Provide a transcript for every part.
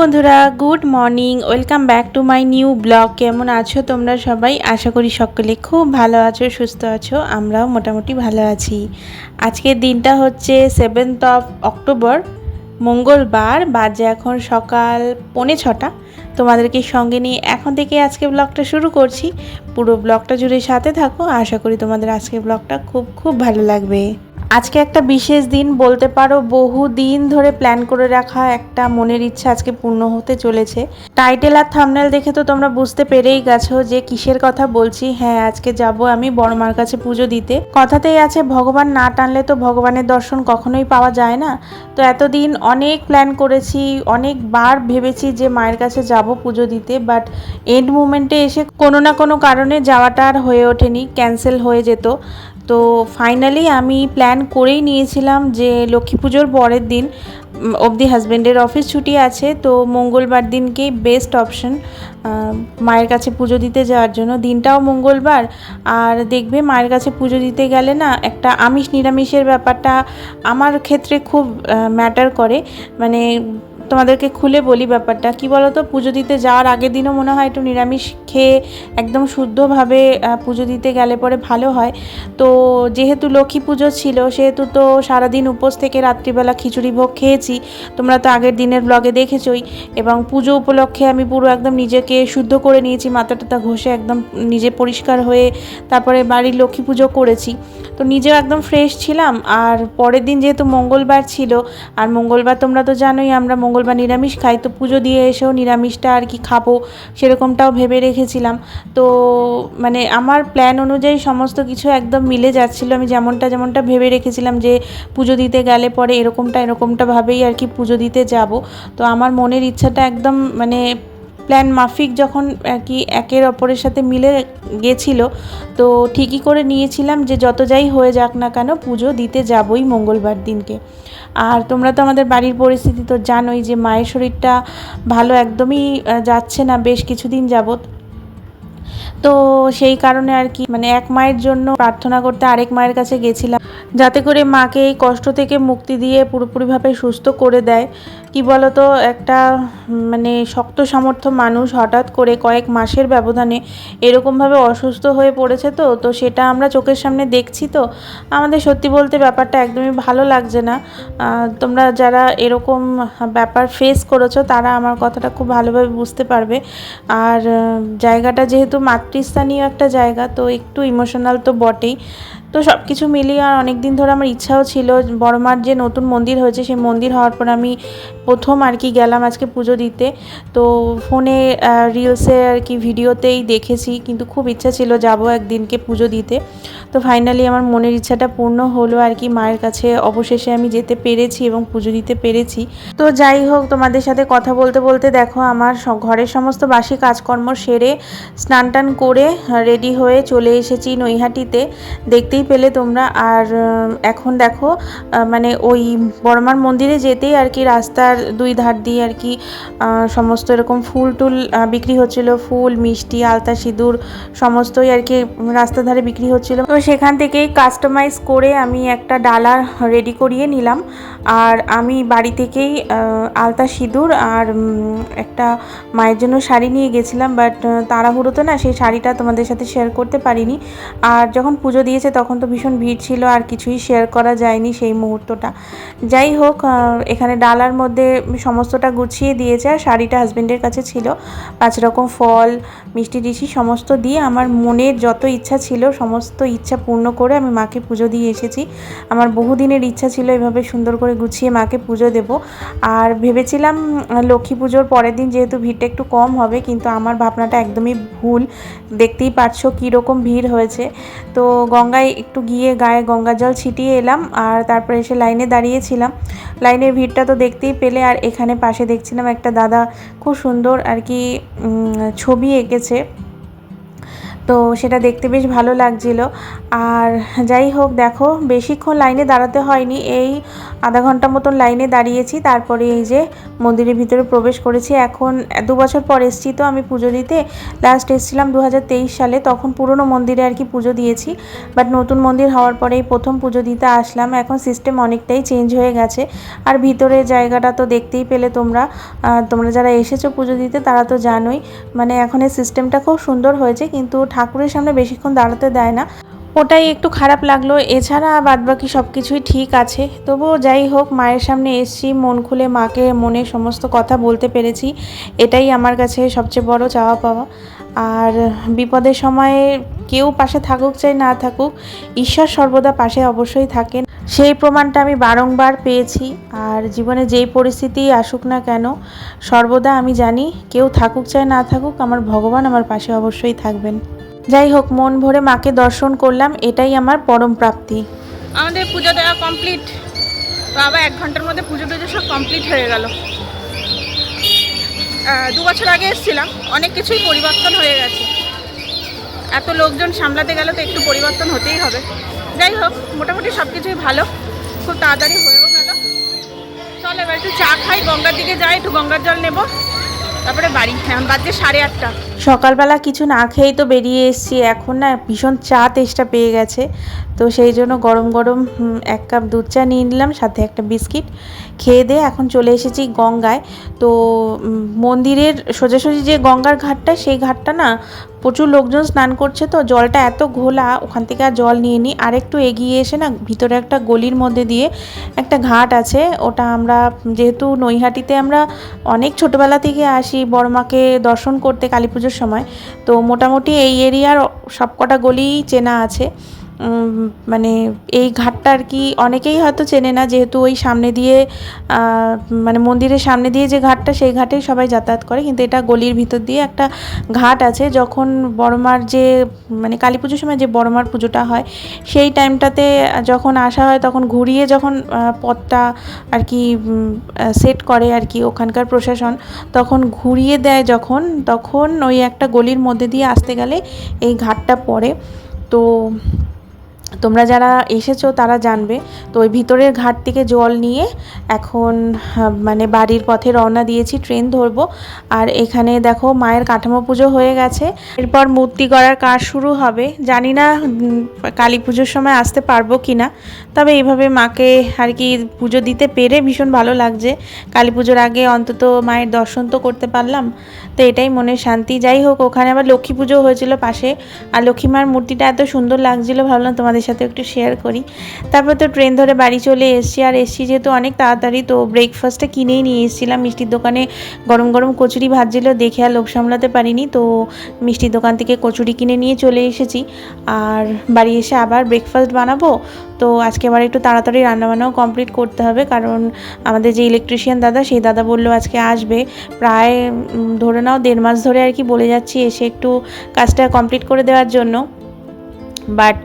বন্ধুরা, good morning, welcome back to my new blog. কেমন আছো তোমরা সবাই? আশা করি সকলে খুব ভালো আছো, সুস্থ আছো, আমরাও মোটামুটি ভালো আছি। আজকের দিনটা হচ্ছে সেভেন্থ অফ অক্টোবর মঙ্গলবার, বাজে এখন সকাল পৌনে ছটা। তোমাদেরকে সঙ্গে নিয়ে এখন থেকে আজকে ব্লগটা শুরু করছি। পুরো ব্লগটা জুড়ে সাথে থাকো, আশা করি তোমাদের আজকের ব্লগটা খুব খুব ভালো লাগবে। আজকে একটা বিশেষ দিন বলতে পারো, বহু দিন ধরে প্ল্যান করে রাখা একটা মনের ইচ্ছা আজকে পূর্ণ হতে চলেছে। টাইটেল আর থামনেল দেখে তো তোমরা বুঝতে পেরেই গেছো যে কিসের কথা বলছি। হ্যাঁ আজকে যাব আমি বড়মার কাছে পুজো দিতে। কথাতেই আছে, ভগবান না টানলে তো ভগবানের দর্শন কখনোই পাওয়া যায় না। তো এতদিন অনেক প্ল্যান করেছি, অনেকবার ভেবেছি যে মায়ের কাছে যাব পুজো দিতে বাট এন্ড মুমেন্টে এসে কোনো না কোনো কারণে যাওয়াটা আর হয়ে ওঠেনি ক্যান্সেল হয়ে যেত। তো ফাইনালি আমি প্ল্যান করেই নিয়েছিলাম যে লক্ষ্মী পুজোর পরের দিন অবধি হাজব্যান্ডের অফিস ছুটি আছে, তো মঙ্গলবার দিনকেই বেস্ট অপশন মায়ের কাছে পুজো দিতে যাওয়ার জন্য। দিনটাও মঙ্গলবার, আর দেখবে মায়ের কাছে পুজো দিতে গেলে না একটা আমিষ নিরামিষের ব্যাপারটা আমার ক্ষেত্রে খুব ম্যাটার করে। মানে তোমাদেরকে খুলে বলি ব্যাপারটা। কি বলতো? পুজো দিতে যাওয়ার আগের দিনও মনে হয় একটু নিরামিষ খেয়ে একদম শুদ্ধভাবে পুজো দিতে গেলে পরে ভালো হয়। তো যেহেতু লক্ষ্মী পুজো ছিল, সেহেতু তো সারাদিন উপোস থেকে রাত্রিবেলা খিচুড়ি ভোগ খেয়েছি। তোমরা তো আগের দিনের ব্লগে দেখেছই। এবং পুজো উপলক্ষে আমি পুরো একদম নিজেকে শুদ্ধ করে নিয়েছি মাথা টাথা ঘষে একদম নিজে পরিষ্কার হয়ে তারপরে বাড়ির লক্ষ্মী পুজো করেছি। তো নিজেও একদম ফ্রেশ ছিলাম। আর পরের দিন যেহেতু মঙ্গলবার ছিল, আর মঙ্গলবার তোমরা তো জানোই, আমরা মঙ্গলবার নিরামিষ খাই, তো পুজো দিয়ে এসেও নিরামিষটা আর কি খাব সেরকমটাও ভেবে রেখেছিলাম। তো মানে আমার প্ল্যান অনুযায়ী সমস্ত কিছু একদম মিলে যাচ্ছিল। আমি যেমনটা যেমনটা ভেবে রেখেছিলাম যে পুজো দিতে গেলে পরে এরকমটা এরকমটাভাবেই আর কি পুজো দিতে যাব। তো আমার মনের ইচ্ছাটা একদম মানে প্ল্যান মাফিক যখন আর কি একের অপরের সাথে মিলে গেছিল, তো ঠিকই করে নিয়েছিলাম যে যত যাই হয়ে যাক না কেন পুজো দিতে যাবই মঙ্গলবার দিনকে। আর তোমরা তো আমাদের বাড়ির পরিস্থিতি তো জানোই যে মায়ের শরীরটা ভালো একদমই যাচ্ছে না, বেশ কিছুদিন যাবত তো সেই কারণে আর কি মানে এক মায়ের জন্য প্রার্থনা করতে আরেক মায়ের কাছে গেছিলাম। যাতে করে মাকে এই কষ্ট থেকে মুক্তি দিয়ে পুরোপুরিভাবে সুস্থ করে দেয়। কি বলতো, একটা মানে শক্ত সামর্থ্য মানুষ হঠাৎ করে কয়েক মাসের ব্যবধানে এরকমভাবে অসুস্থ হয়ে পড়েছে তো তো সেটা আমরা চোখের সামনে দেখছি তো। আমাদের সত্যি বলতে ব্যাপারটা একদমই ভালো লাগছে না। তোমরা যারা এরকম ব্যাপার ফেস করেছ, তারা আমার কথাটা খুব ভালোভাবে বুঝতে পারবে। আর জায়গাটা যেহেতু মাতৃস্থানীয় একটা জায়গা তো একটু ইমোশনাল তো বটেই। তো সব কিছু মিলিয়ে আর অনেক দিন ধরে আমার ইচ্ছাও ছিল বড়মার যে নতুন মন্দির হয়েছে সেই মন্দির হওয়ার পর আমি প্রথম আর কি গেলাম আজকে পুজো দিতে। তো ফোনে রিলসে আর কি ভিডিওতেই দেখেছি, কিন্তু খুব ইচ্ছা ছিল যাব একদিনকে পুজো দিতে। তো ফাইনালি আমার মনের ইচ্ছাটা পূর্ণ হলো আর কি মায়ের কাছে অবশেষে আমি যেতে পেরেছি এবং পুজো দিতে পেরেছি। তো যাই হোক, তোমাদের সাথে কথা বলতে বলতে দেখো আমার ঘরের সমস্ত বাসি কাজকর্ম সেরে স্নান টান করে রেডি হয়ে চলে এসেছি নৈহাটিতে। দেখতেই পেলে তোমরা। আর এখন দেখো মানে ওই বড়মার মন্দিরে যেতেই আর কি রাস্তার দুই ধার দিয়ে আর কি সমস্ত এরকম ফুল টুল বিক্রি হচ্ছিল। ফুল, মিষ্টি, আলতা, সিঁদুর, সমস্তই আর কি রাস্তার ধারে বিক্রি হচ্ছিল। তো সেখান থেকেই কাস্টমাইজ করে আমি একটা ডালা রেডি করিয়ে নিলাম। আর আমি বাড়ি থেকেই আলতা, সিঁদুর আর একটা মায়ের জন্য শাড়ি নিয়ে গেছিলাম। বাট তাড়াহুড়ো তো না সেই শাড়িটা তোমাদের সাথে শেয়ার করতে পারিনি। আর যখন পুজো দিয়েছে তখন তো ভীষণ ভিড় ছিল আর কিছুই শেয়ার করা যায়নি সেই মুহূর্তটা। যাই হোক এখানে ডালার মধ্যে সমস্তটা গুছিয়ে দিয়েছে আর শাড়িটা হাজব্যান্ডের কাছে ছিল। পাঁচ রকম ফল, মিষ্টি টিষ্টি সমস্ত দিয়ে আমার মনের যত ইচ্ছা ছিল, সমস্ত ইচ্ছা পূর্ণ করে আমি মাকে পুজো দিয়ে এসেছি। আমার বহুদিনের ইচ্ছা ছিল এভাবে সুন্দর করে গুছিয়ে মাকে পুজো দেব। আর ভেবেছিলাম লক্ষ্মী পুজোর পরের দিন যেহেতু ভিড়টা একটু কম হবে, কিন্তু আমার ভাবনাটা একদমই ভুল। দেখতেই পারছ কীরকম ভিড় হয়েছে। তো গঙ্গায় একটু গিয়ে গায়ে গঙ্গা জল ছিটিয়ে এলাম আর তারপরে এসে লাইনে দাঁড়িয়েছিলাম। লাইনের ভিড়টা তো দেখতেই পেলে আর এখানে পাশে দেখছিলাম একটা দাদা খুব সুন্দর আর কি ছবি এঁকেছে। তো সেটা দেখতে বেশ ভালো লাগছিল। আর যাই হোক দেখো, বেশিক্ষণ লাইনে দাঁড়াতে হয়নি। এই আধা ঘণ্টা মতন লাইনে দাঁড়িয়েছি, তারপরে এই যে মন্দিরের ভিতরে প্রবেশ করেছি। এখন দু বছর পর এসেছি তো আমি পুজো দিতে। লাস্ট এসেছিলাম দু হাজার তেইশ সালে, তখন পুরনো মন্দিরে আর কি পুজো দিয়েছি। বাট নতুন মন্দির হওয়ার পরেই প্রথম পুজো দিতে আসলাম। এখন সিস্টেম অনেকটাই চেঞ্জ হয়ে গেছে। আর ভিতরের জায়গাটা তো দেখতেই পেলে তোমরা। তোমরা যারা এসেছ পুজো দিতে, তারা তো জানোই। মানে এখন এই সিস্টেমটা খুব সুন্দর হয়েছে, কিন্তু ঠাকুরের সামনে বেশিক্ষণ দাঁড়াতে দেয় না। ওটাই একটু খারাপ লাগল। এছাড়া বাদবাকি সব কিছুই ঠিক আছে। তবুও যাই হোক, মায়ের সামনে এসছি, মন খুলে মাকে মনে সমস্ত কথা বলতে পেরেছি। এটাই আমার কাছে সবচেয়ে বড় চাওয়া পাওয়া। আর বিপদের সময়ে কেউ পাশে থাকুক চাই না থাকুক, ঈশ্বর সর্বদা পাশে অবশ্যই থাকেন। সেই প্রমাণটা আমি বারংবার পেয়েছি। আর জীবনে যেই পরিস্থিতি আসুক না কেন, সর্বদা আমি জানি, কেউ থাকুক চাই না থাকুক, আমার ভগবান আমার পাশে অবশ্যই থাকবেন। যাই হোক, মন ভরে মাকে দর্শন করলাম, এটাই আমার পরম প্রাপ্তি। আমাদের পুজো দেওয়া কমপ্লিট আবার এক ঘণ্টার মধ্যে পুজো টুজো সব কমপ্লিট হয়ে গেল। দু বছর আগে এসেছিলাম, অনেক কিছুই পরিবর্তন হয়ে গেছে। এত লোকজন সামলাতে গেলে তো একটু পরিবর্তন হতেই হবে। যাই হোক, মোটামুটি সব কিছুই ভালো, খুব তাড়াতাড়ি হয়েও গেল। চল, এবার একটু চা খাই, গঙ্গার দিকে যাই, একটু গঙ্গার জল নেব। তারপরে বাড়ি বাজে সাড়ে আটটা। সকালবেলা কিছু না খেয়েই তো বেরিয়ে এসেছি, এখন না ভীষণ চা তেষ্টা পেয়ে গেছে। তো সেই জন্য গরম গরম এক কাপ দুধ চা নিয়ে নিলাম, সাথে একটা বিস্কিট। খেয়ে দিয়ে এখন চলে এসেছি গঙ্গায়। তো মন্দিরের সোজাসুজি যে গঙ্গার ঘাটটা, সেই ঘাটটা না প্রচুর লোকজন স্নান করছে তো জলটা এত ঘোলা, ওখান থেকে আর জল নিয়ে নিই আর একটু এগিয়ে এসে না ভিতরে একটা গলির মধ্যে দিয়ে একটা ঘাট আছে। ওটা আমরা যেহেতু নৈহাটিতে আমরা অনেক ছোটোবেলা থেকে আসি বড়মাকে দর্শন করতে কালী পুজোর সময়। তো মোটামুটি এই এরিয়ার সবকটা গলিই চেনা আছে। মানে এই ঘাটটা আর কি অনেকেই হয়তো চেনে না, যেহেতু ওই সামনে দিয়ে মানে মন্দিরের সামনে দিয়ে যে ঘাটটা, সেই ঘাটেই সবাই যাতায়াত করে। কিন্তু এটা গলির ভিতর দিয়ে একটা ঘাট আছে, যখন বড়মার যে মানে কালী পুজোর সময় যে বড়মার পুজোটা হয়, সেই টাইমটাতে যখন আসা হয়, তখন ঘুরিয়ে যখন পথটা আর কি সেট করে আর কি ওখানকার প্রশাসন, তখন ঘুরিয়ে দেয় যখন, তখন ওই একটা গলির মধ্যে দিয়ে আসতে গেলে এই ঘাটটা পড়ে। তো তোমরা যারা এসেছ তারা জানবে। তো ওই ভিতরের ঘাট থেকে জল নিয়ে এখন মানে বাড়ির পথে রওনা দিয়েছি, ট্রেন ধরবো। আর এখানে দেখো মায়ের কাঠামো পুজো হয়ে গেছে। এরপর মূর্তি করার কাজ শুরু হবে। জানি না কালী পুজোর সময় আসতে পারব কি না তবে এইভাবে মাকে আর কি পুজো দিতে পেরে ভীষণ ভালো লাগছে। কালী পুজোর আগে অন্তত মায়ের দর্শন তো করতে পারলাম। তো এটাই মনের শান্তি। যাই হোক, ওখানে আবার লক্ষ্মী পুজো হয়েছিল পাশে। আর লক্ষ্মী মার মূর্তিটা এত সুন্দর লাগছিল। ভাবলাম তোমাদের সাথে একটু শেয়ার করি। তারপর তো ট্রেন ধরে বাড়ি চলে এসেছি, আর এসছি যেহেতু অনেক তাড়াতাড়ি, তো ব্রেকফাস্টটা কিনেই নিয়ে এসেছিলাম। মিষ্টির দোকানে গরম গরম কচুরি ভাজছিল, দেখে আর লোভ সামলাতে পারিনি, তো মিষ্টির দোকান থেকে কচুরি কিনে নিয়ে চলে এসেছি। আর বাড়ি এসে আবার ব্রেকফাস্ট বানাবো, তো আজকে আবার একটু তাড়াতাড়ি রান্নাবান্নাও কমপ্লিট করতে হবে, কারণ আমাদের যে ইলেকট্রিশিয়ান দাদা, সেই দাদা বলল আজকে আসবে। প্রায় ধরে নাও দেড় মাস ধরে আর কি বলে যাচ্ছি এসে একটু কাজটা কমপ্লিট করে দেওয়ার জন্য। বাট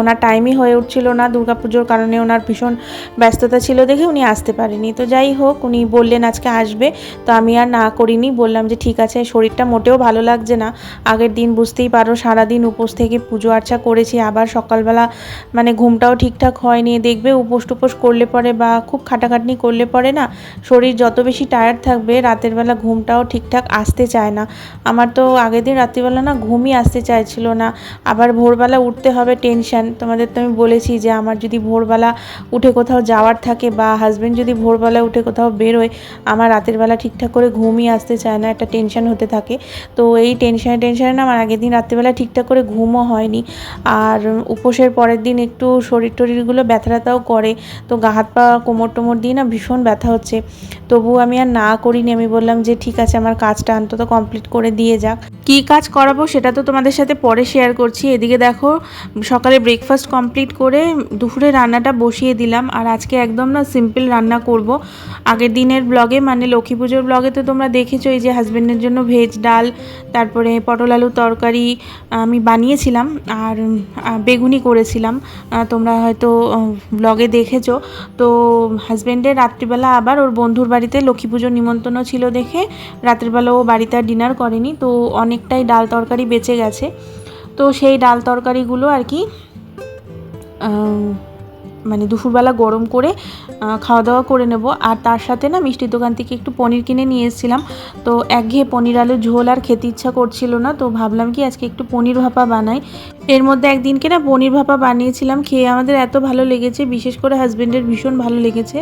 ওনার টাইমই হয়ে উঠছিল না দুর্গাপুজোর কারণে ওনার ভীষণ ব্যস্ততা ছিল দেখে উনি আসতে পারেনি। তো যাই হোক, উনি বললেন আজকে আসবে। তো আমি আর না করিনি, বললাম যে ঠিক আছে, শরীরটা মোটেও ভালো লাগছে না। আগের দিন বুঝতেই পারো, সারাদিন উপোস থেকে পুজো আর্চা করেছি, আবার সকালবেলা মানে ঘুমটাও ঠিকঠাক হয়নি। দেখবে উপোস টুপোস করলে পরে বা খুব খাটাখাটনি করলে পরে না, শরীর যত বেশি টায়ার্ড থাকবে, রাতের বেলা ঘুমটাও ঠিকঠাক আসতে চায় না। আমার তো আগের দিন রাত্রিবেলা না ঘুমই আসতে চাইছিল না। আবার ভোরবেলা উঠতে হবে টেনশান তোমাদের তো আমি বলেছি যে আমার যদি ভোরবেলা উঠে কোথাও যাওয়ার থাকে বা হাজব্যান্ড যদি ভোরবেলা উঠে কোথাও বেরোয়, আমার রাতের বেলা ঠিকঠাক করে ঘুমই আসতে চায় না, একটা টেনশন হতে থাকে। তো এই টেনশানে টেনশানে না আমার আগের দিন রাত্রিবেলা ঠিকঠাক করে ঘুমও হয়নি। আর উপোসের পরের দিন একটু শরীর টরিরগুলো ব্যথা ব্যথাও করে। তো গা হাত পা কোমর টোমর দিয়ে না ভীষণ ব্যথা হচ্ছে। তবু আমি আর না করিনি, আমি বললাম যে ঠিক আছে, আমার কাজটা অন্তত কমপ্লিট করে দিয়ে যাক। কী কাজ করাবো সেটা তো তোমাদের সাথে পরে শেয়ার করছি। এদিকে দেখো, সকালে ব্রেকফাস্ট কমপ্লিট করে দুপুরে রান্নাটা বসিয়ে দিলাম। আর আজকে একদম না সিম্পল রান্না করব। আগের দিনের ব্লগে মানে লক্ষ্মী পুজোর ব্লগে তো তোমরা দেখেছ, এই যে হাজব্যান্ডের জন্য ভেজ ডাল, তারপরে পটল আলু তরকারি আমি বানিয়েছিলাম আর বেগুনি করেছিলাম। তোমরা হয়তো ব্লগে দেখেছ। তো হাজব্যান্ডের রাত্রিবেলা আবার ওর বন্ধুর বাড়িতে লক্ষ্মী পুজোর নিমন্ত্রণ ছিল দেখে রাত্রিবেলা ও বাড়িতে ডিনার করেনি। তো অনেকটাই ডাল তরকারি বেঁচে গেছে। তো সেই ডাল তরকারিগুলো আর কি মানে দুপুরবেলা গরম করে খাওয়া দাওয়া করে নেব। আর তার সাথে না মিষ্টির দোকান থেকে একটু পনির কিনে নিয়ে এসেছিলাম। তো একঘেয়ে পনির আলু ঝোল আর খেতে ইচ্ছা করছিল না, তো ভাবলাম কি আজকে একটু পনির ভাপা বানাই। এর মধ্যে একদিনকে না পনির ভাপা বানিয়েছিলাম, খেয়ে আমাদের এত ভালো লেগেছে, বিশেষ করে হাজব্যান্ডের ভীষণ ভালো লেগেছে।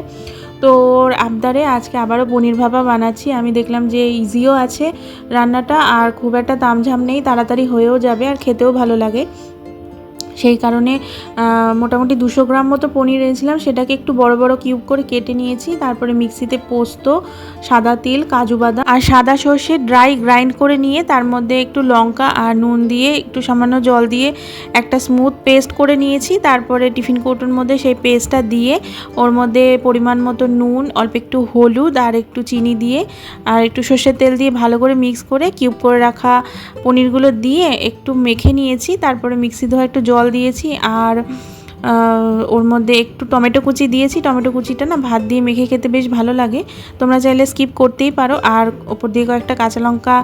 তো ওর আবদারে আজকে আবারও পনির ভাপা বানাচ্ছি। আমি দেখলাম যে ইজিও আছে রান্নাটা, আর খুব একটা দামঝাম নেই, তাড়াতাড়ি হয়েও যাবে আর খেতেও ভালো লাগে। সেই কারণে মোটামুটি দুশো গ্রাম মতো পনির এনেছিলাম। সেটাকে একটু বড় বড় কিউব করে কেটে নিয়েছি। তারপরে মিক্সিতে পোস্ত, সাদা তিল, কাজু বাদাম আর সাদা সর্ষে ড্রাই গ্রাইন্ড করে নিয়ে তার মধ্যে একটু লঙ্কা আর নুন দিয়ে একটু সামান্য জল দিয়ে একটা স্মুথ পেস্ট করে নিয়েছি। তারপরে টিফিন কৌটোর মধ্যে সেই পেস্টটা দিয়ে ওর মধ্যে পরিমাণ মতো নুন, অল্প একটু হলুদ আর একটু চিনি দিয়ে আর একটু সর্ষের তেল দিয়ে ভালো করে মিক্স করে কিউব করে রাখা পনিরগুলো দিয়ে একটু মেখে নিয়েছি। তারপরে মিক্সি ধোয়া একটু জল দিয়েছি আর ওর মধ্যে একটু টমেটো কুচি দিয়েছি। টমেটো কুচিটা না ভাত দিয়ে মেখে খেতে বেশ ভালো লাগে। তোমরা চাইলে স্কিপ করতেই পারো। আর ওপর দিয়ে কয়েকটা কাঁচা লঙ্কা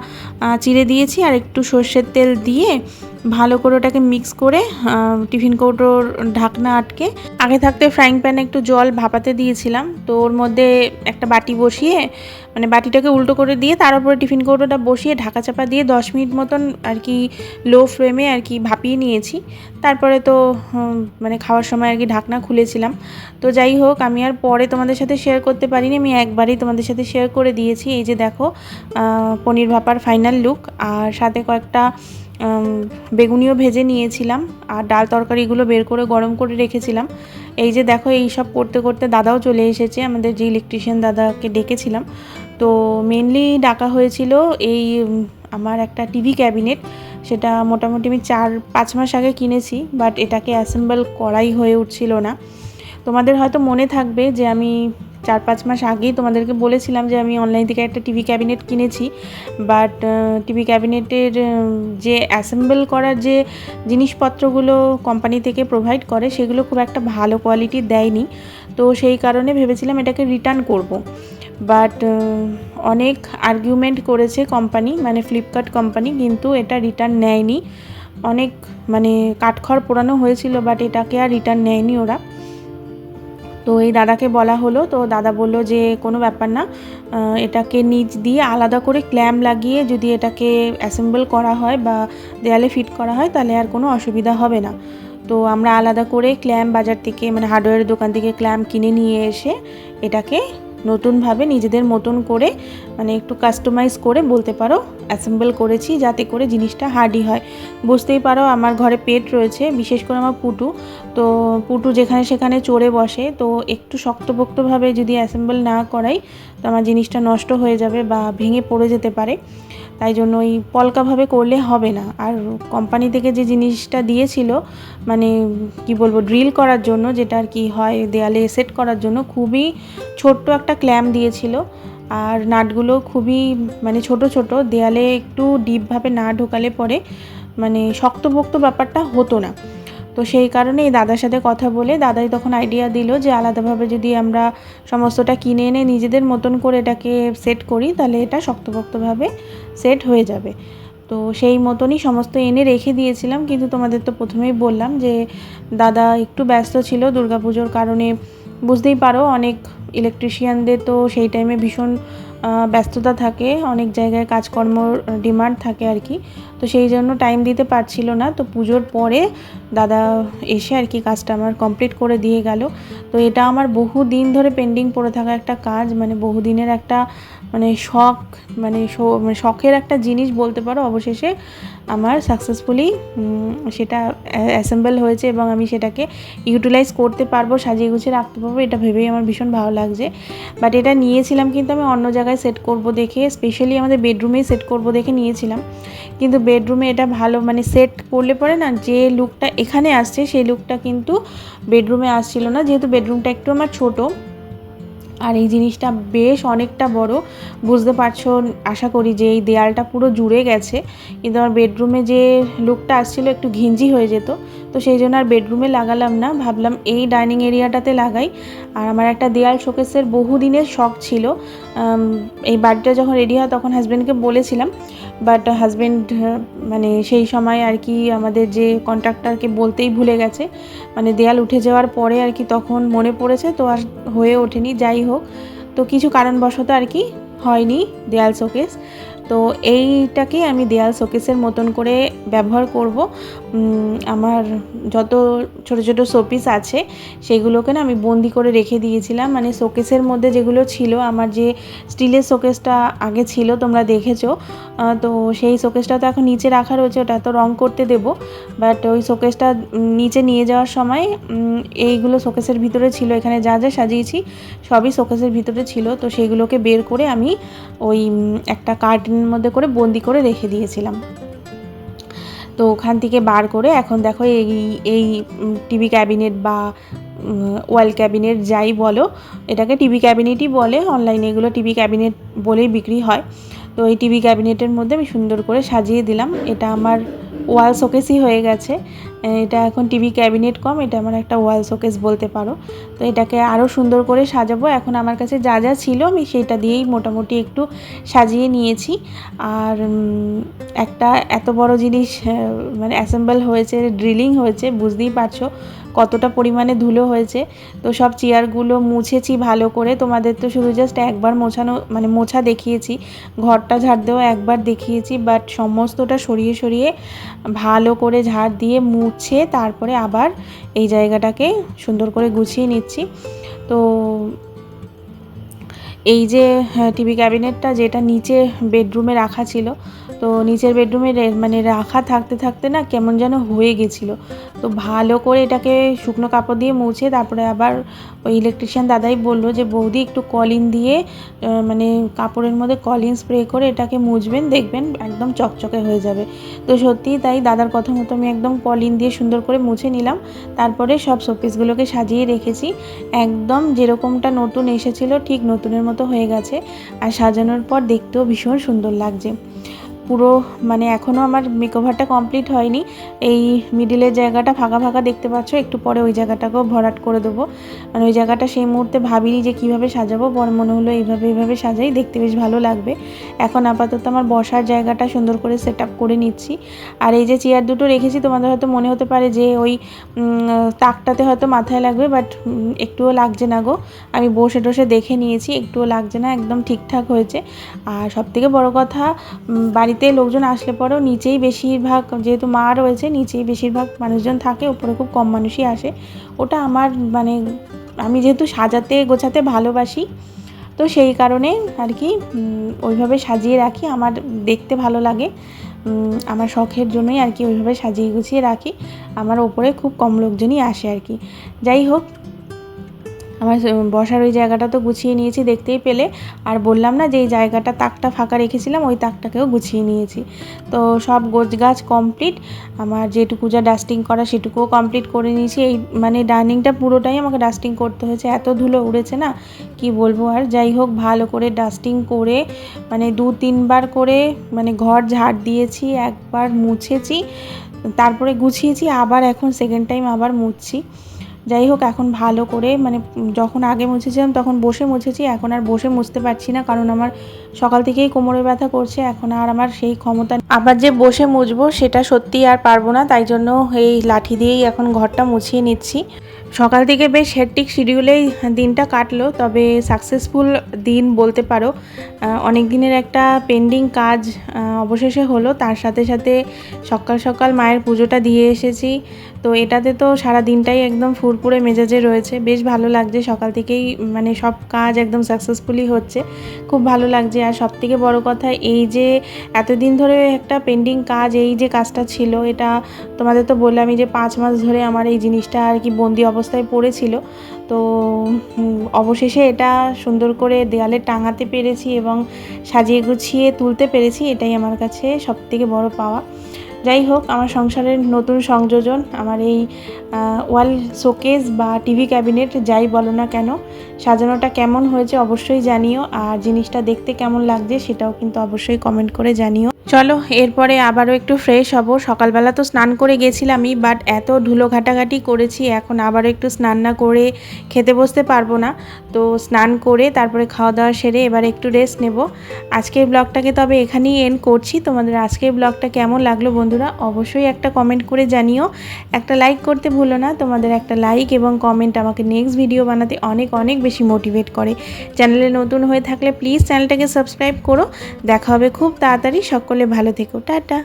চিড়ে দিয়েছি। আর একটু সর্ষের তেল দিয়ে ভালো করে ওটাকে মিক্স করে টিফিন কৌটোর ঢাকনা আটকে, আগে থাকতে ফ্রাইং প্যানে একটু জল ভাপাতে দিয়েছিলাম, তো ওর মধ্যে একটা বাটি বসিয়ে মানে বাটিটাকে উল্টো করে দিয়ে তার উপরে টিফিন কৌটোটা বসিয়ে ঢাকা চাপা দিয়ে দশ মিনিট মতন আর কি লো ফ্লেমে আর কি ভাপিয়ে নিয়েছি। তারপরে তো মানে খাওয়ার সময় আর কি ঢাকনা খুলেছিলাম। তো যাই হোক, আমি আর পরে তোমাদের সাথে শেয়ার করতে পারিনি, আমি একবারই তোমাদের সাথে শেয়ার করে দিয়েছি। এই যে দেখো পনির ভাপার ফাইনাল লুক আর সাথে কয়েকটা বেগুনিও ভেজে নিয়েছিলাম আর ডাল তরকারিগুলো বের করে গরম করে রেখেছিলাম। এই যে দেখো, এই সব করতে করতে দাদাও চলে এসেছে, আমাদের যে ইলেকট্রিশিয়ান দাদাকে ডেকেছিলাম। তো মেনলি ডাকা হয়েছিল এই আমার একটা টিভি ক্যাবিনেট সেটা মোটামুটি আমি চার, পাঁচ মাস আগে কিনেছি বাট এটাকে অ্যাসেম্বল করাই হয়ে উঠছিল না। তোমাদের হয়তো মনে থাকবে যে আমি চার পাঁচ মাস আগেই তোমাদেরকে বলেছিলাম যে আমি অনলাইন থেকে একটা টিভি ক্যাবিনেট কিনেছি। বাট টিভি ক্যাবিনেটের যে অ্যাসেম্বল করার যে জিনিসপত্রগুলো কোম্পানি থেকে প্রোভাইড করে, সেগুলো খুব একটা ভালো কোয়ালিটি দেয়নি। তো সেই কারণে ভেবেছিলাম এটাকে রিটার্ন করব। বাট অনেক আর্গুমেন্ট করেছে কোম্পানি মানে ফ্লিপকার্ট কোম্পানি কিন্তু এটা রিটার্ন নেয়নি। অনেক মানে কাঠখড় পোড়ানো হয়েছিল বাট এটাকে আর রিটার্ন নেয়নি ওরা। তো এই দাদাকে বলা হলো, তো দাদা বলল যে কোনো ব্যাপার না এটাকে নিচ দিয়ে আলাদা করে ক্ল্যাম লাগিয়ে যদি এটাকে অ্যাসেম্বল করা হয় বা দেয়ালে ফিট করা হয় তাহলে আর কোনো অসুবিধা হবে না। তো আমরা আলাদা করে ক্ল্যাম বাজার থেকে মানে হার্ডওয়্যারের দোকান থেকে ক্ল্যাম কিনে নিয়ে এসে এটাকে নতুনভাবে নিজেদের মতন করে মানে একটু কাস্টমাইজ করে বলতে পারো অ্যাসেম্বল করেছি যাতে করে জিনিসটা হার্ডি হয়। বুঝতেই পারো আমার ঘরে পেট রয়েছে, বিশেষ করে আমার পুটু। তো পুটু যেখানে সেখানে চড়ে বসে, তো একটু শক্তপোক্তভাবে যদি অ্যাসেম্বল না করাই, তো আমার জিনিসটা নষ্ট হয়ে যাবে বা ভেঙে পড়ে যেতে পারে। তাই জন্য ওই পলকাভাবে করলে হবে না। আর কোম্পানি থেকে যে জিনিসটা দিয়েছিল মানে কি বলব ড্রিল করার জন্য, যেটা আর কি হয় দেয়ালে সেট করার জন্য, খুবই ছোট্ট একটা ক্ল্যাম দিয়েছিল। আর নাটগুলো খুবই মানে ছোট ছোট, দেয়ালে একটু ডিপভাবে না ঢোকালে পরে মানে শক্তপোক্ত ব্যাপারটা হতো না। তো সেই কারণে এই দাদার সাথে কথা বলে দাদাই তখন আইডিয়া দিল যে আলাদাভাবে যদি আমরা সমস্তটা কিনে এনে নিজেদের মতন করে এটাকে সেট করি, তাহলে এটা শক্তপোক্তভাবে সেট হয়ে যাবে। তো সেই মতনই সমস্ত এনে রেখে দিয়েছিলাম, কিন্তু তোমাদের তো প্রথমেই বললাম যে দাদা একটু ব্যস্ত ছিল দুর্গাপুজোর কারণে। বুঝতেই পারো অনেক ইলেকট্রিশিয়ানদের তো সেই টাইমে ভীষণ ব্যস্ততা থাকে, অনেক জায়গায় কাজকর্ম ডিমান্ড থাকে আর কি। তো সেই জন্য টাইম দিতে পারছিল না। তো পুজোর পরে দাদা এসে আর কি কাজটা আমার কমপ্লিট করে দিয়ে গেল। তো এটা আমার বহু দিন ধরে পেন্ডিং পড়ে থাকা একটা কাজ মানে বহুদিনের একটা মানে শখ মানে মানে শখের একটা জিনিস বলতে পারো অবশেষে আমার সাকসেসফুলি সেটা অ্যাসেম্বল হয়েছে এবং আমি সেটাকে ইউটিলাইজ করতে পারব, সাজিয়ে গুছিয়ে রাখতে পারব, এটা ভেবেই আমার ভীষণ ভালো লাগছে। বাট এটা নিয়েছিলাম কিন্তু আমি অন্য জায়গায় সেট করব দেখে স্পেশালি আমাদের বেডরুমেই সেট করব দেখে নিয়েছিলাম। কিন্তু বেডরুমে এটা ভালো মানে সেট করলে পরে না যে লুকটা এখানে আসছে, সেই লুকটা কিন্তু বেডরুমে আসছিল না, যেহেতু বেডরুমটা একটু আমার ছোটো। আর এই জিনিসটা বেশ অনেকটা বড়। বুঝতে পারছ, আশা করি যে এই দেয়ালটা পুরো জুড়ে গেছে। কিন্তু আমার বেডরুমে যে লুকটা আসছিল একটু ঘিঞ্জি হয়ে যেত। তো সেই জন্য আর বেডরুমে লাগালাম না। ভাবলাম এই ডাইনিং এরিয়াটাতে লাগাই। আর আমার একটা দেয়াল শোকেসের বহুদিনের শখ ছিল। এই বাড়িটা যখন রেডি হয় তখন হাজব্যান্ডকে বলেছিলাম বাট হাজব্যান্ড মানে সেই সময় আর কি আমাদের যে কন্ট্রাক্টরকে বলতেই ভুলে গেছে। মানে দেয়াল উঠে যাওয়ার পরে আর কি তখন মনে পড়েছে, তো আর হয়ে ওঠেনি, যাই হোক। তো কিছু কারণবশত আর কি হয়নি দেয়াল শোকেস। তো এইটাকেই আমি দেয়াল শোকেসের মতন করে ব্যবহার করব। আমার যত ছোট ছোট শোপিস আছে, সেগুলোকে না আমি বন্দি করে রেখে দিয়েছিলাম। মানে শোকেসের মধ্যে যেগুলো ছিল, আমার যে স্টিলের শোকেসটা আগে ছিল, তোমরা দেখেছ তো সেই শোকেসটা তো এখন নিচে রাখা রয়েছে, ওটা তো রং করতে দেবো। বাট ওই শোকেসটা নিচে নিয়ে যাওয়ার সময় এইগুলো শোকেসের ভিতরে ছিল, এখানে যা যা সাজিয়েছি, সবই শোকেসের ভিতরে ছিল। তো সেইগুলোকে বের করে আমি ওই একটা কার্টনের মধ্যে করে বন্দি করে রেখে দিয়েছিলাম। তো ওখান থেকে বার করে এখন দেখো এই এই টিভি ক্যাবিনেট বা ওয়াল ক্যাবিনেট যাই বলো, এটাকে টিভি ক্যাবিনেটই বলে, অনলাইনে এগুলো টিভি ক্যাবিনেট বলেই বিক্রি হয়। তো এই টিভি ক্যাবিনেটের মধ্যে আমি সুন্দর করে সাজিয়ে দিলাম। এটা আমার ওয়াল শোকেসই হয়ে গেছে। এটা এখন টিভি ক্যাবিনেট কম, এটা আমার একটা ওয়াল শোকেস বলতে পারো। তো এটাকে আরও সুন্দর করে সাজাবো। এখন আমার কাছে যা যা ছিল আমি সেটা দিয়েই মোটামুটি একটু সাজিয়ে নিয়েছি। আর একটা এত বড় জিনিস মানে অ্যাসেম্বল হয়েছে, ড্রিলিং হয়েছে, বুঝতেই পারছ কতটা পরিমাণে ধুলো হয়েছে। তো সব চেয়ারগুলো মুছেছি ভালো করে। তোমাদের তো শুধু জাস্ট একবার মোছানো মানে মোছা দেখিয়েছি। ঘরটা ঝাড় দেওয়া একবার দেখিয়েছি বাট সমস্তটা সরিয়ে সরিয়ে ভালো করে ঝাড় দিয়ে মুছে তারপরে আবার এই জায়গাটাকে সুন্দর করে গুছিয়ে নিচ্ছি। তো এই যে টিভি ক্যাবিনেটটা যেটা নিচে বেডরুমে রাখা ছিল তো নিচের বেডরুমে মানে রাখা থাকতে থাকতে না কেমন যেন হয়ে গেছিল। তো ভালো করে এটাকে শুকনো কাপড় দিয়ে মুছে তারপরে আবার ওই ইলেকট্রিশিয়ান দাদাই বলল যে, বৌদি, একটু কলিন দিয়ে মানে কাপড়ের মধ্যে কলিন স্প্রে করে এটাকে মুছবেন, দেখবেন একদম চকচকে হয়ে যাবে। তো সত্যিই তাই দাদার কথা মতো আমি একদম কলিন দিয়ে সুন্দর করে মুছে নিলাম। তারপরে সব শোপিসগুলোকে সাজিয়ে রেখেছি। একদম যেরকমটা নতুন এসেছিল ঠিক নতুনের মতো হয়ে গেছে। আর সাজানোর পর দেখতেও ভীষণ সুন্দর লাগছে। পুরো মানে এখনও আমার মেকওভারটা কমপ্লিট হয়নি। এই মিডিলের জায়গাটা ফাঁকা ফাঁকা দেখতে পাচ্ছ একটু পরে ওই জায়গাটাকেও ভরাট করে দেবো। মানে ওই জায়গাটা সেই মুহূর্তে ভাবিনি যে কীভাবে সাজাবো পরে মনে হলো এইভাবে এইভাবে সাজাই দেখতে বেশ ভালো লাগবে। এখন আপাতত আমার বসার জায়গাটা সুন্দর করে সেট করে নিচ্ছি। আর এই যে চেয়ার দুটো রেখেছি তোমাদের হয়তো মনে হতে পারে যে ওই তাকটাতে হয়তো মাথায় লাগবে বাট একটুও লাগছে না গো। আমি বসে টসে দেখে নিয়েছি একটুও লাগছে না একদম ঠিকঠাক হয়েছে। আর সবথেকে বড় কথা উম, বাড়িতে লোকজন আসলে পরেও নিচেই বেশিরভাগ, যেহেতু মা রয়েছে, নিচেই বেশিরভাগ মানুষজন থাকে উপরে খুব কম মানুষই আসে। ওটা আমার মানে আমি যেহেতু সাজাতে, গোছাতে ভালোবাসি, তো সেই কারণে আর কি ওইভাবে সাজিয়ে রাখি। আমার দেখতে ভালো লাগে আমার শখের জন্যই আর কি ওইভাবে সাজিয়ে গুছিয়ে রাখি। আমার ওপরে খুব কম লোকজনই আসে আর কি। যাই হোক আমার বসার ওই জায়গাটা তো গুছিয়ে নিয়েছি দেখতেই পেলে। আর বললাম না যে এই জায়গাটা তাকটা ফাঁকা রেখেছিলাম, ওই তাকটাকেও গুছিয়ে নিয়েছি। তো সব গোছ গাছ কমপ্লিট আমার যেটুকু যা ডাস্টিং করা সেটুকুও কমপ্লিট করে নিয়েছি। এই মানে ডাইনিংটা পুরোটাই আমাকে ডাস্টিং করতে হয়েছে। এত ধুলো উড়েছে না, কি বলব আর। যাই হোক, ভালো করে ডাস্টিং করে মানে দু তিনবার করে মানে ঘর ঝাড় দিয়েছি, একবার মুছেছি, তারপরে গুছিয়েছি, আবার এখন সেকেন্ড টাইম আবার মুছছি। যাই হোক, এখন ভালো করে মানে যখন আগে মুছেছিলাম তখন বসে মুছেছি, এখন আর বসে মুছতে পারছি না, কারণ আমার সকাল থেকেই কোমরে ব্যথা করছে, এখন আর আমার সেই ক্ষমতা। আবার যে বসে মুছবো সেটা সত্যি আর পারব না, তাই জন্য এই লাঠি দিয়েই এখন ঘরটা মুছিয়ে নিচ্ছি সকাল থেকে বেশ হেট্টিক শিডিউলেই দিনটা কাটলো, তবে সাকসেসফুল দিন বলতে পারো। অনেক দিনের একটা পেন্ডিং কাজ অবশেষে হলো। তার সাথে সাথে সকাল সকাল মায়ের পুজোটা দিয়ে এসেছি। তো এটাতে তো সারা দিনটাই একদম ফুরফুরে মেজাজে রয়েছে। বেশ ভালো লাগছে সকাল থেকেই মানে সব কাজ একদম সাকসেসফুলি হচ্ছে। খুব ভালো লাগছে। আর সব থেকে বড়ো কথা, এই যে এতদিন ধরে একটা পেন্ডিং কাজ, এই যে কাজটা ছিল, এটা তোমাদের তো বললামই যে পাঁচ মাস ধরে আমার এই জিনিসটা আর কি বন্দি অবস্থায় পড়েছিল। তো অবশেষে এটা সুন্দর করে দেয়ালে টাঙাতে পেরেছি এবং সাজিয়ে গুছিয়ে তুলতে পেরেছি। এটাই আমার কাছে সব থেকে বড় পাওয়া। যাই হোক, আমার সংসারের নতুন সংযোজন, আমার এই ওয়াল, শোকেস বা টিভি ক্যাবিনেট যাই বলো না কেন, সাজানোটা কেমন হয়েছে অবশ্যই জানিও। আর জিনিসটা দেখতে কেমন লাগছে সেটাও কিন্তু অবশ্যই কমেন্ট করে জানিও। চলো, এরপরে আবারও একটু ফ্রেশ হব। সকালবেলা তো স্নান করে গেছিলামই বাট এত ধুলো ঘাটাঘাটি করেছি, এখন আবারও একটু স্নান না করে খেতে বসতে পারব না। তো স্নান করে তারপরে খাওয়া দাওয়া সেরে এবার একটু রেস্ট নেব। আজকের ব্লগটাকে তবে এখানেই এন্ড করছি। তোমাদের আজকের ব্লগটা কেমন লাগল বন্ধুরা, অবশ্যই একটা কমেন্ট করে জানিও। একটা লাইক করতে ভুলো না, তোমাদের একটা লাইক এবং কমেন্ট আমাকে নেক্সট ভিডিও বানাতে অনেক অনেক বেশি মোটিভেট করে। চ্যানেলে নতুন হয়ে থাকলে প্লিজ চ্যানেলটাকে সাবস্ক্রাইব করো। দেখা হবে খুব তাড়াতাড়ি। সকলে ভালো থেকো টাটা।